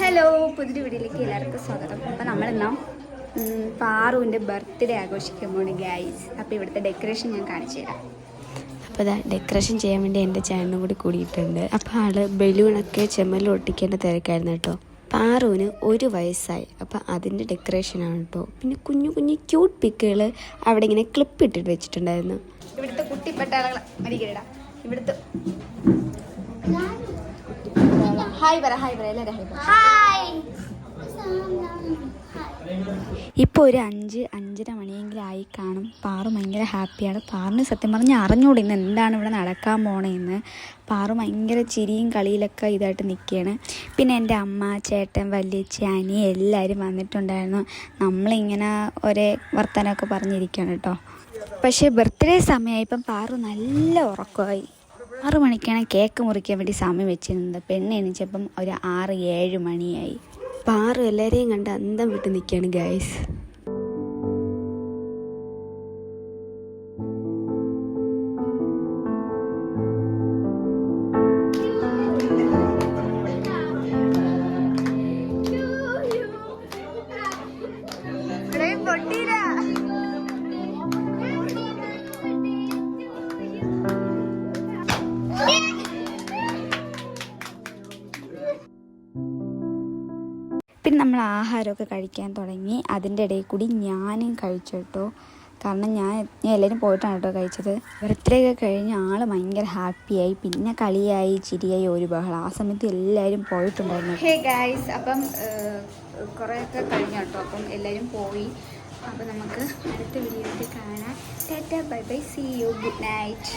Hello പുതിയൊരു വീഡിയോയിലേക്ക് എല്ലാവർക്കും സ്വാഗതം. അപ്പോൾ നമ്മളെല്ലാം പാറുവിന്റെ ബർത്ത്ഡേ ആഘോഷിക്കാൻ പോണ് ഗൈസ് അപ്പോൾ ഇവിടുത്തെ ഡെക്കറേഷൻ ഞാൻ കാണിച്ചു തരാം. അപ്പോൾ ഇതാ ഡെക്കറേഷൻ ചെയ്യാൻ വേണ്ടി എന്റെ ചേട്ടനും കൂടി കൂടിയിട്ടുണ്ട്. അപ്പോൾ ആൾ ബലൂണൊക്കെ ചെമ്മലിൽ ഒട്ടിക്കേണ്ട തിരക്കായിരുന്നു കേട്ടോ. പാറുവിന് ഒരു വയസ്സായി. അപ്പോൾ അതിന്റെ ഡെക്കറേഷനാണ് കേട്ടോ. പിന്നെ കുഞ്ഞു കുഞ്ഞു ക്യൂട്ട് പിക്കുകൾ അവിടെ ഇങ്ങനെ ക്ലിപ്പ് ഇട്ടിട്ട് വെച്ചിട്ടുണ്ടായിരുന്നു. ഇവിടുത്തെ കുട്ടി പട്ടാളകൾ മരിക്കടാ ഇവിടുത്തെ ഹായ് പറ ഹായ് പറ എല്ലാവരും ഹായ് പറ. ഇപ്പോൾ ഒരു അഞ്ച് അഞ്ചര മണിയെങ്കിലും ആയി കാണും. പാറു ഭയങ്കര ഹാപ്പിയാണ്. പാറിന് സത്യം പറഞ്ഞാൽ അറിഞ്ഞൂടെ ഇന്ന് എന്താണ് ഇവിടെ നടക്കാൻ പോണേന്ന് പാറു ഭയങ്കര ചിരിയും കളിയിലൊക്കെ ഇതായിട്ട് നിൽക്കുകയാണ് പിന്നെ എന്റെ അമ്മ ചേട്ടൻ വല്യച്ചി അനി എല്ലാവരും വന്നിട്ടുണ്ടായിരുന്നു. നമ്മളിങ്ങനെ ഒരേ വർത്തനമൊക്കെ പറഞ്ഞിരിക്കുകയാണ് കേട്ടോ. പക്ഷേ ബർത്ത്ഡേ സമയമായപ്പം പാറു നല്ല ഉറക്കമായി. ആറ് മണിക്കാണ് കേക്ക് മുറിക്കാൻ വേണ്ടി സമയം വെച്ചിരുന്നത്. പെണ്ണ് എണീച്ചപ്പം ഒരു ആറ് ഏഴ് മണിയായി. പാറു എല്ലാവരെയും കണ്ട് അന്തം വിട്ട് നിൽക്കുകയാണ് ഗൈസ് പിന്നെ നമ്മൾ ആഹാരമൊക്കെ കഴിക്കാൻ തുടങ്ങി. അതിന്റെ ഇടയിൽ കൂടി ഞാനും കഴിച്ചു കേട്ടോ. കാരണം ഞാൻ ഞാൻ എല്ലാവരും പോയിട്ടാണ് കേട്ടോ കഴിച്ചത്. ബർത്ത്ഡേ ഒക്കെ കഴിഞ്ഞ് ആൾ ഭയങ്കര ഹാപ്പിയായി പിന്നെ കളിയായി ചിരിയായി ഒരു ബഹളം ആ സമയത്ത് എല്ലാവരും പോയിട്ടുണ്ടായിരുന്നു. ഹേ ഗായ്സ് അപ്പം കുറേയൊക്കെ കഴിഞ്ഞു കേട്ടോ. അപ്പം എല്ലാവരും പോയി. അപ്പം നമുക്ക് അടുത്ത വീഡിയോയിൽ കാണാം. Tata bye bye see you good night